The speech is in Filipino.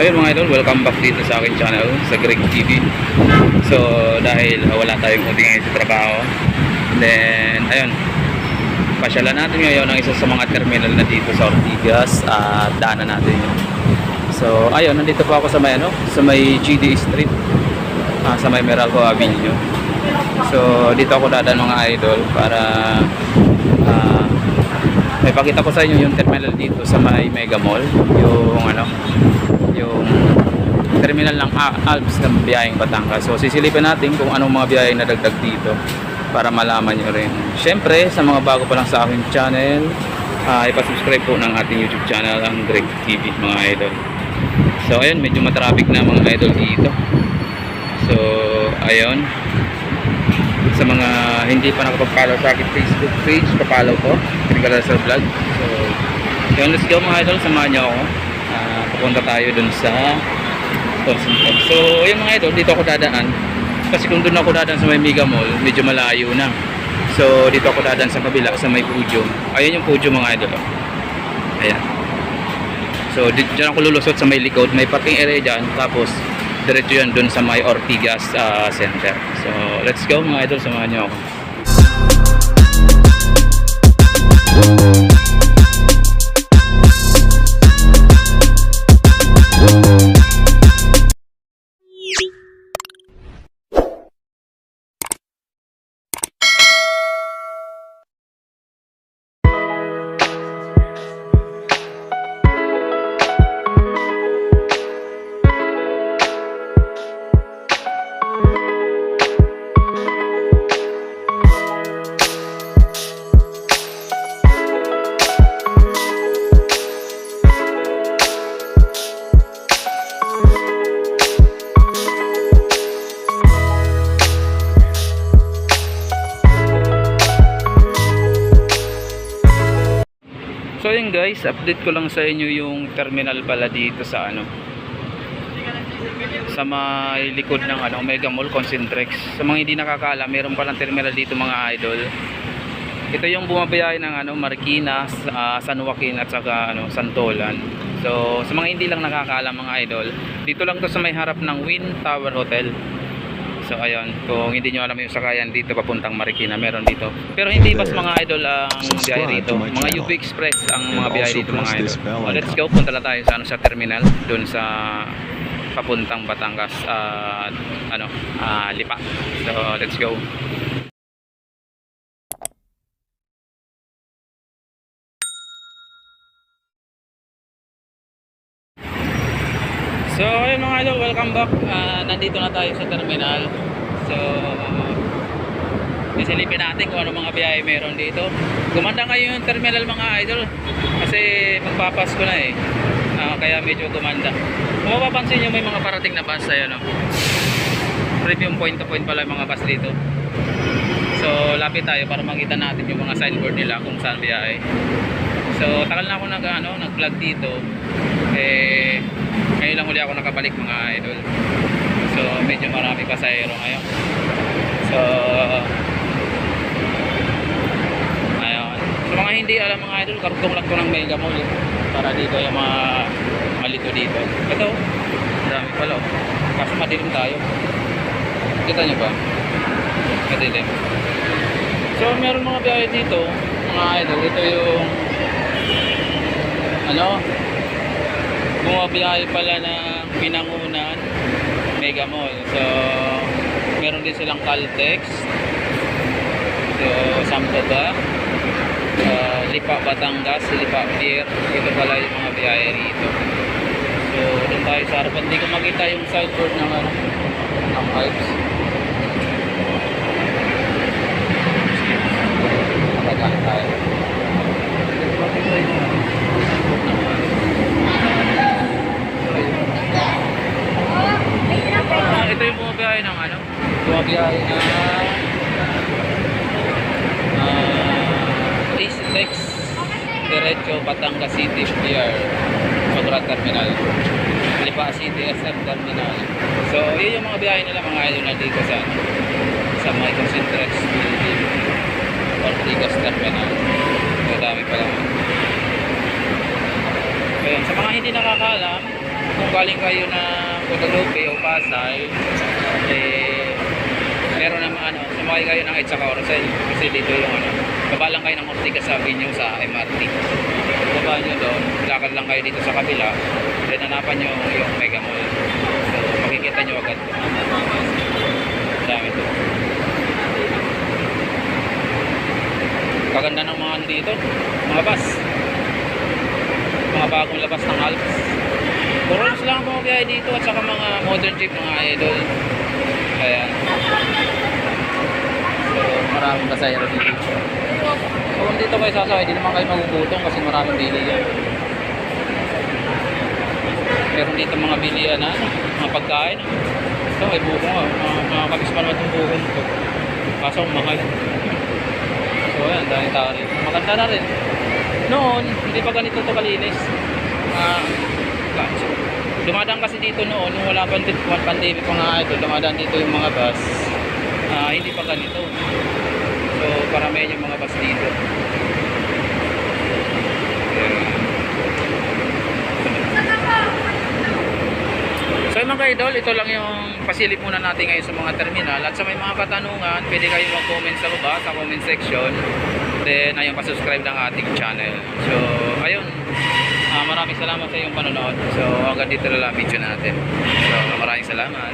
Ayun mga idol, welcome back dito sa akin channel, sa Greg TV. So, dahil wala tayong kundi ngayon sa trabaho, then, ayun, pasyalan natin ngayon ang isa sa mga terminal na dito sa Ortigas at daanan natin yun. So, ayun, nandito po ako sa may, ano, sa may GD Street, ah, sa may Meralco Avenue. So, dito ako dadaan mga idol para ah, may pakita ko sa inyo yung terminal dito sa may Mega Mall, yung ano, yung terminal ng Alps ng biyaheng Batangas. So sisilipin natin kung anong mga biyaheng nadagdag dito para malaman nyo rin. Siyempre, sa mga bago pa lang sa aking channel, uh, ipasubscribe po ng ating YouTube channel, ang Greg TV, mga idol. So ayun, medyo matraffic na mga idol dito. So, ayun. Sa mga hindi pa nakapag-follow sa aking Facebook page, papalaw ko, Trigala sa Vlog. So, yun, let's go mga idol, samahan nyo ako. Pupunta tayo dun sa Thompson Park. So, yun mga idol, dito ako dadaan. Kasi kung doon ako dadaan sa may Mega Mall, medyo malayo na. So, dito ako dadaan sa kabila, sa may Pujum. Ayun yung Pujum mga idol. Ayan. So, di- dyan ako lulusot sa may likod. May parking area dyan. Tapos, diretso yan dun sa may Ortigas ah, Center. So, let's go mga idol, samahan nyo ako. So yun guys, update ko lang sa inyo yung terminal pala dito sa ano sa may likod ng ano, Omega Mall Concentrex. Sa mga hindi nakakaalam, meron palang terminal dito mga idol. Ito yung bumabiyahe ng ano, Marikina, ah, San Joaquin at saka ano, Santolan. So, sa mga hindi lang nakakaalam mga idol, dito lang to sa may harap ng Win Tower Hotel. So ayun, kung hindi nyo alam yung sakayan dito papuntang Marikina, meron dito. Pero hindi bas mga idol ang biyahe rito. Mga UP Express ang mga biyahe dito mga idol. Oh, let's go, punta lang tayo sa ano sa terminal doon sa papuntang Batangas at ano, ah, Lipa. So let's go. So, ayun mga idol, welcome back. Ah, nandito na tayo sa terminal. So, isilipin natin kung ano mga biyahe meron dito. Gumanda ngayon yung terminal mga idol. Kasi magpapasko na eh. Ah, kaya medyo gumanda. Kung mapapansin nyo, may mga parating na bus ayan, no? Premium point to point pala mga bus dito. So, lapit tayo para makita natin yung mga signboard nila kung saan biyahe. So, tagal na ako nag, ano, nag-vlog dito. Eh, ngayon lang uli ako nakabalik mga idol. So, medyo marami pasahero ngayon. So, ayun. Sa mga hindi alam mga idol, kartong lang ko ng Mega Mall. eh. Para di kayo mga malito dito. Ito, marami pala. oh. Kaso madilim tayo. Kita nyo ba? Madilim. So, meron mga biyahe dito, mga idol. Ito yung ano, bumabiyahe pala ng Pinangunan Mega Mall. So, meron din silang Caltex. So, Sampo ba? Uh, Lipa Batangas, Lipa Pier. Ito pala yung mga biyahe rito. So, doon tayo sa harapan. Hindi ko makita yung sideboard ng ano, ng pipes. Nakagaan tayo. Ah, ito yung bumabiyahe ng ano? Bumabiyahe na uh, Tex Diretso Batangas City Pier Sobrang Terminal. Lipa City SM Terminal. So yun yung mga biyahe nila mga idol na dito sa sa may Concentrex Building Ortigas Terminal. So dami pala Ayun, sa mga hindi nakakaalam kung galing kayo na Guadalupe o Pasay, eh, sumakay kayo ng Itza Carousel. Kasi dito yung ano, baba lang kayo ng Ortigas Avenue sa MRT. Baba nyo doon, lakad lang kayo dito sa kabila, then hanapan nyo yung Mega Mall. So, makikita nyo agad. Dami to. Kaganda ng mga ano dito, mga bus. Mga bagong labas ng Alps. Puro lang ang bumabiyahe dito at saka mga modern jeep, mga idol. Ayan. So, maraming pasahero dito. So, kung dito kayo sasakay, di naman kayo magugutom kasi maraming bilihan. Meron dito mga bilihan na, ano, mga pagkain. Ito, may buko nga. Mga, mga kabis pa naman itong buko nito. Kaso, mahal. So, ayan, dahil tao rito. Maganda na rin. Noon, hindi pa ganito to kalinis. Ah, uh, dumadaan kasi dito noon, nung wala pa one pandemic pa nga ito, dumadaan dito yung mga bus. Ah, hindi pa ganito. So, paramihan yung mga bus dito. So mga idol, ito lang yung pasilip muna natin ngayon sa mga terminal. At sa may mga katanungan, pwede kayo mag-comment sa baba, sa comment section. Then ayun, pa-subscribe ng ating channel. So ayun, ah, maraming salamat sa iyong panonood. So hanggang dito na lang video natin. So maraming salamat